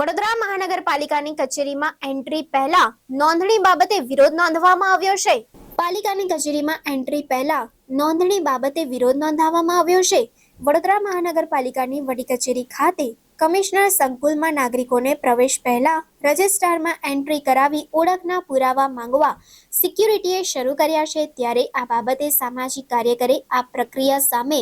વડોદરા મહાનગરપાલિકાની કચેરીમાં એન્ટ્રી પહેલા નોંધણી બાબતે વિરોધ નોંધવામાં આવ્યો છે. પાલિકાની કચેરીમાં એન્ટ્રી પહેલા નોંધણી બાબતે વિરોધ નોંધાવવામાં આવ્યો છે. વડોદરા મહાનગરપાલિકાની વડી કચેરી ખાતે કમિશનર સંકુલમાં નાગરિકોને પ્રવેશ પહેલા રજિસ્ટરમાં એન્ટ્રી કરાવી ઓળખના પુરાવા માંગવા સિક્યુરિટીએ શરૂ કર્યા છે. ત્યારે આ બાબતે સામાજિક કાર્યકરે આ પ્રક્રિયા સામે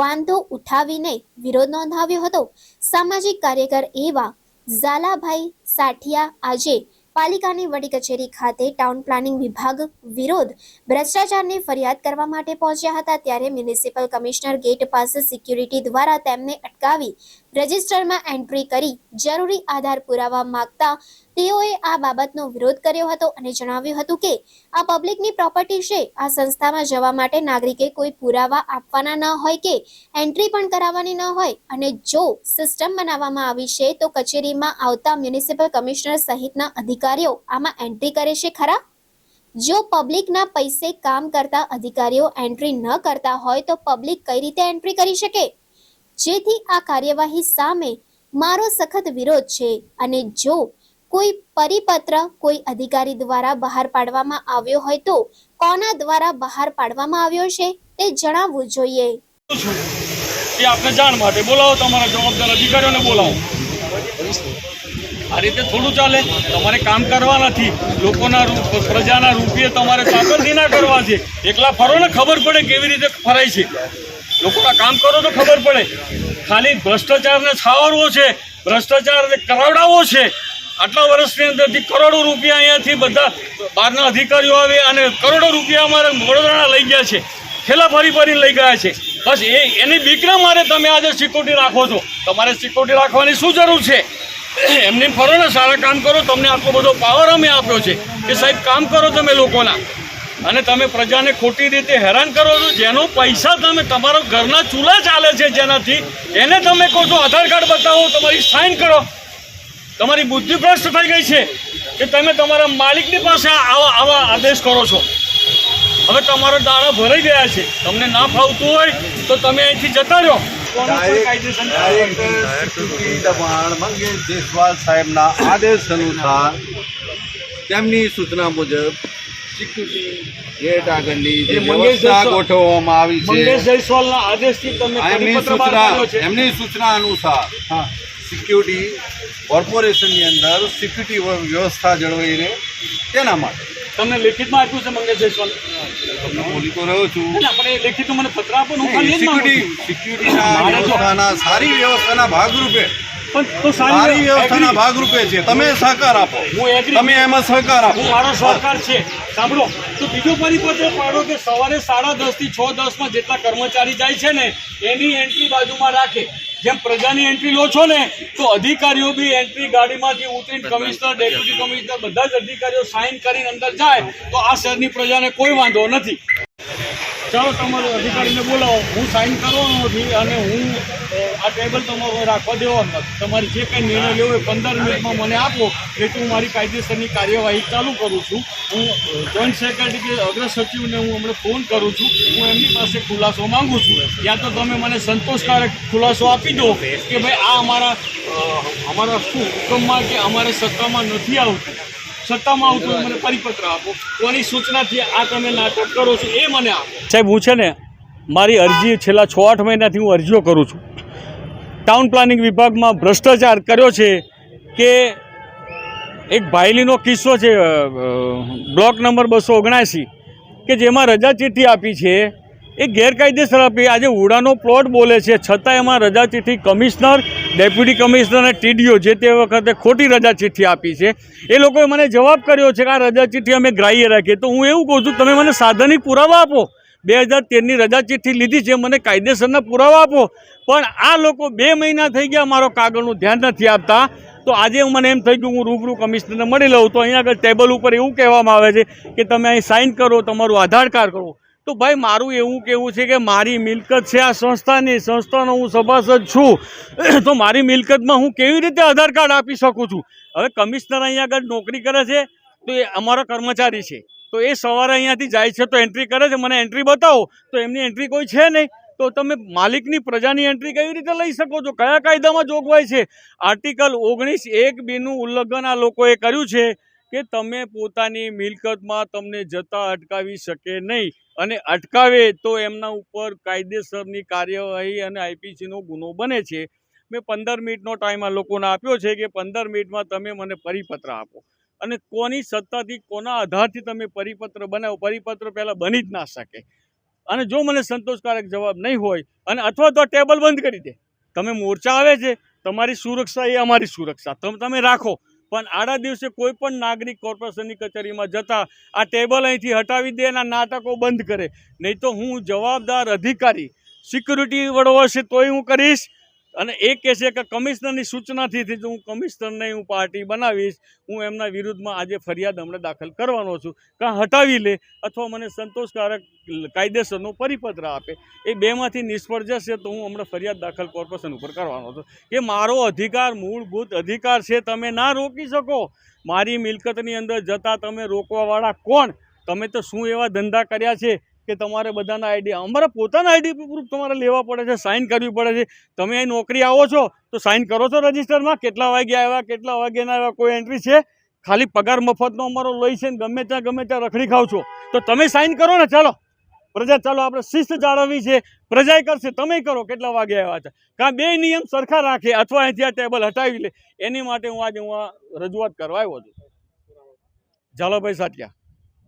વાંધો ઉઠાવીને વિરોધ નોંધાવ્યો હતો. સામાજિક કાર્યકર એવા ઝાલાભાઈ સાઠિયા આજે પાલિકાની વડી કચેરી ખાતે ટાઉન પ્લાનિંગ વિભાગ વિરોધ ભ્રષ્ટાચારની ફરિયાદ કરવા માટે પહોંચ્યા હતા ત્યારે મ્યુનિસિપલ કમિશનર ગેટ પાસે સિક્યુરિટી દ્વારા તેમને અટકાવી રજિસ્ટરમાં એન્ટ્રી કરી જરૂરી આધાર પુરાવા માંગતા તેઓએ આ બાબતનો વિરોધ કર્યો હતો અને જણાવ્યું હતું કે આ પબ્લિકની પ્રોપર્ટી છે. આ સંસ્થામાં જવા માટે નાગરિકે કોઈ પુરાવા આપવાના ન હોય કે એન્ટ્રી પણ કરાવવાની ન હોય અને જો સિસ્ટમ બનાવવામાં આવી છે તો કચેરીમાં આવતા મ્યુનિસિપલ કમિશનર સહિતના અધિકારીઓ આમાં એન્ટ્રી કરે છે ખરા? જો પબ્લિકના પૈસે કામ કરતા અધિકારીઓ એન્ટ્રી ન કરતા હોય તો પબ્લિક કઈ રીતે એન્ટ્રી કરી શકે? જેથી આ કાર્યવાહી સામે મારો સખત વિરોધ છે અને જો કોઈ પરિપત્ર કોઈ અધિકારી દ્વારા બહાર પાડવામાં આવ્યો હોય તો કોના દ્વારા બહાર પાડવામાં આવ્યો છે તે જણાવવું જોઈએ. એ આપને જાણ માટે બોલાવો, તમારા જવાબદાર અધિકારીઓને બોલાવો. આ રીતે થોડું ચાલે. તમારે કામ કરવા નથી. લોકોના પ્રજાના રૂપિયે તમારે ચાકરથી ના કરવા છે. એકલા ફરો ને ખબર પડે કેવી રીતે ફરાય છે. લોકોના કામ કરો તો ખબર પડે. ખાલી ભ્રષ્ટાચારને છાવરવો છે, ભ્રષ્ટાચારને કરાવડાવવો છે. આટલા વર્ષની અંદરથી કરોડો રૂપિયા અહીંયાથી બધા બહારના અધિકારીઓ આવે અને કરોડો રૂપિયા અમારે વડોદરાના લઈ ગયા છે. છેલ્લા ફરી ફરીને લઈ ગયા છે. બસ એ, એની બીકના મારે તમે આજે સિક્યુરિટી રાખો છો. તમારે સિક્યુરિટી રાખવાની શું જરૂર છે? એમની ફરો ને સારા કામ કરો, તમને આટલો બધો પાવર અમે આપ્યો છે. કે સાહેબ, કામ કરો તમે લોકોના. અને તમે પ્રજાને ખોટી રીતે હેરાન કરો છો જેનો પૈસા તમે તમારા ઘરના ચૂલા ચાલે છે જેનાથી એને તમે કહો છો આધાર કાર્ડ બતાવો તમારી સાઇન કરો તમારી બુદ્ધિ ભ્રષ્ટ થઈ ગઈ છે કે તમે તમારા માલિકની પાસે આવા આવા આદેશ કરો છો હવે તમારા દાણા ભરાઈ ગયા છે તમને ના ફાવતું હોય તો તમે અહીંથી જતા રહો દબાણ મંગેશ સાહેબના આદેશ અનુસાર તેમની સૂચના મુજબ ગેટ આગળની જે વ્યવસ્થા ગોઠવવામાં આવી મંગેશ જયસ્વાલના આદેશથી તમે એમની સૂચના એમની સૂચના અનુસાર હા. સિક્યુરિટી કોર્પોરેશનની અંદર સિક્યુરિટી વ્યવસ્થા જળવાઈ રહે તેના માટે. તમને લેખિતમાં આપ્યું છે મંગેશ જયસ્વાલ? તમને બોલી તો રહ્યો છું. પણ એ લેખિત મને પત્ર આપો હું સિક્યુરિટી. સિક્યુરિટીના વ્યવસ્થાના સારી વ્યવસ્થાના ભાગરૂપે સારી વ્યવસ્થાના ભાગરૂપે છે. તમે સહકાર આપો. તમે એમાં સહકાર આપો. મારો સહકાર છે. સાંભળો. તો બીજો પરિપત્ર પાડો કે સવારે સાડા દસથી છ દસમાં જેટલા કર્મચારી જાય છે ને એની એન્ટ્રી બાજુમાં રાખે. જેમ પ્રજાની એન્ટ્રી લો છો ને તો અધિકારીઓ બી એન્ટ્રી ગાડીમાંથી ઉતરીને કમિશનર ડેપ્યુટી કમિશનર બધા જ અધિકારીઓ સાઇન કરીને અંદર જાય તો આ શહેરની પ્રજાને કોઈ વાંધો નથી. ચાલો તમારે અધિકારીને બોલાવો. હું સાઇન કરવાનો નથી અને હું આ ટેબલ તમારો રાખવા દેવાનો તમારે જે કંઈ નિર્ણય લેવો એ પંદર મિનિટમાં મને આપો એટલે હું મારી કાયદેસરની કાર્યવાહી ચાલુ કરું છું. હું જોઈન્ટ સેક્રેટરી કે અગ્ર હું હમણાં ફોન કરું છું. હું એમની પાસે ખુલાસો માંગુ છું. યા તો તમે મને સંતોષકારક ખુલાસો આપી દો કે ભાઈ આ અમારા અમારા શું હુકમમાં કે અમારે સત્તામાં નથી આવતું? સત્તામાં આવતું મને પરિપત્ર આપો. કોની સૂચનાથી આ તમે નાટક કરો છો, એ મને આપો. સાહેબ, હું છે ને, મારી અરજી છેલ્લા છ આઠ મહિનાથી હું અરજીઓ કરું છું. ટાઉન પ્લાનિંગ વિભાગમાં ભ્રષ્ટાચાર કર્યો છે કે એક ભાઈલીનો કિસ્સો છે બ્લોક નંબર બસો ઓગણસી, કે જેમાં રજા ચિઠ્ઠી આપી છે. એ ગેરકાયદેસર આપી. આજે ઉડાનો પ્લોટ બોલે છે. છતાં એમાં રજા ચિઠ્ઠી કમિશનર, ડેપ્યુટી કમિશનર અને ટીડીઓ જે તે વખતે ખોટી રજા ચિઠ્ઠી આપી છે. એ લોકોએ મને જવાબ કર્યો છે કે આ રજા ચિઠ્ઠી અમે ગ્રાહ્ય રાખીએ. તો હું એવું કહું છું, તમે મને સાધનિક પુરાવા આપો. બે હજાર તેરની રજા ચિઠ્ઠી લીધી છે, મને કાયદેસરના પુરાવા આપો. પણ આ લોકો બે મહિના થઈ ગયા મારો કાગળનું ધ્યાન નથી આપતા. તો આજે મને એમ થઈ ગયું, હું રૂબરૂ કમિશનરને મળી લઉં. તો અહીંયા આગળ ટેબલ ઉપર એવું કહેવામાં આવે છે કે તમે અહીં સાઇન કરો, તમારું આધાર કાર્ડ કરો. તો ભાઈ, મારું એવું કહેવું છે કે મારી મિલકત છે આ સંસ્થાની. સંસ્થાનો હું સભાસદ છું. તો મારી મિલકતમાં હું કેવી રીતે આધાર કાર્ડ આપી શકું છું? હવે કમિશનર અહીંયા આગળ નોકરી કરે છે. તો એ અમારો કર્મચારી છે. તો એ સવારે અહીંયાથી જાય છે તો એન્ટ્રી કરે છે. મને એન્ટ્રી બતાવો. તો એમની એન્ટ્રી કોઈ છે નહીં. તો તમે માલિકની પ્રજાની એન્ટ્રી કેવી રીતે લઈ શકો છો? કયા કાયદામાં જોગવાઈ છે? આર્ટિકલ ઓગણીસ એક બીનું ઉલ્લંઘન આ લોકોએ કર્યું છે કે તમે પોતાની મિલકતમાં તમને જતા અટકાવી શકે નહીં. અને અટકાવે તો એમના ઉપર કાયદેસરની કાર્યવાહી અને આઈપીસીનો ગુનો બને છે. મેં પંદર મિનિટનો ટાઈમ આ લોકોને આપ્યો છે કે પંદર મિનિટમાં તમે મને પરિપત્ર આપો. અને કોની સત્તાથી, કોના આધારથી તમે પરિપત્ર બનાવો, પરિપત્ર પહેલાં બની જ ના શકે. અને જો મને સંતોષકારક જવાબ નહીં હોય, અને અથવા તો ટેબલ બંધ કરી દે. તમે મોરચા આવે છે, તમારી સુરક્ષા એ અમારી સુરક્ષા. તમે રાખો. પણ આડા દિવસે કોઈ પણ નાગરિક કોર્પોરેશનની કચેરીમાં જતા, આ ટેબલ અહીંથી હટાવી દે અને નાટકો બંધ કરે. નહીં તો હું જવાબદાર અધિકારી. સિક્યુરિટી વડો હશે તોય હું કરીશ. અને એ કહે છે કે કમિશનરની સૂચનાથી જ હું કમિશનરને હું પાર્ટી બનાવીશ, હું એમના વિરુદ્ધમાં આજે ફરિયાદ હમણાં દાખલ કરવાનો છું. કાં હટાવી લે અથવા મને સંતોષકારક કાયદેસરનો પરિપત્ર આપે. એ બેમાંથી નિષ્ફળ જશે તો હું હમણાં ફરિયાદ દાખલ કોર્પોરેશન ઉપર કરવાનો છું. કે મારો અધિકાર, મૂળભૂત અધિકાર છે, તમે ના રોકી શકો. મારી મિલકતની અંદર જતાં તમે રોકવાવાળા કોણ? તમે તો શું એવા ધંધા કર્યા છે? કે તમારે બધાના આઈડી અમારા પોતાના આઈડી પ્રૂફ તમારે લેવા પડે છે સાઇન કરવી પડે છે. તમે અહીં નોકરી આવો છો, તો સાઇન કરો છો રજિસ્ટરમાં. કેટલા વાગે આવ્યા, કેટલા વાગ્યાના આવ્યા, કોઈ એન્ટ્રી છે? ખાલી પગાર મફતનો અમારો લઈ છે ને ગમે ત્યાં ગમે ત્યાં રખડી ખાવ છો. તો તમે સાઇન કરો ને, ચાલો. પ્રજા, ચાલો, આપણે શિસ્ત જાળવવી છે. પ્રજાએ કરશે, તમે કરો, કેટલા વાગે આવ્યા છે. કાં બે નિયમ સરખા રાખે અથવા અહીંથી આ ટેબલ હટાવી લે. એની માટે હું આજે હું રજૂઆત કરવા આવ્યો છું. ચાલો ભાઈ સાટિયા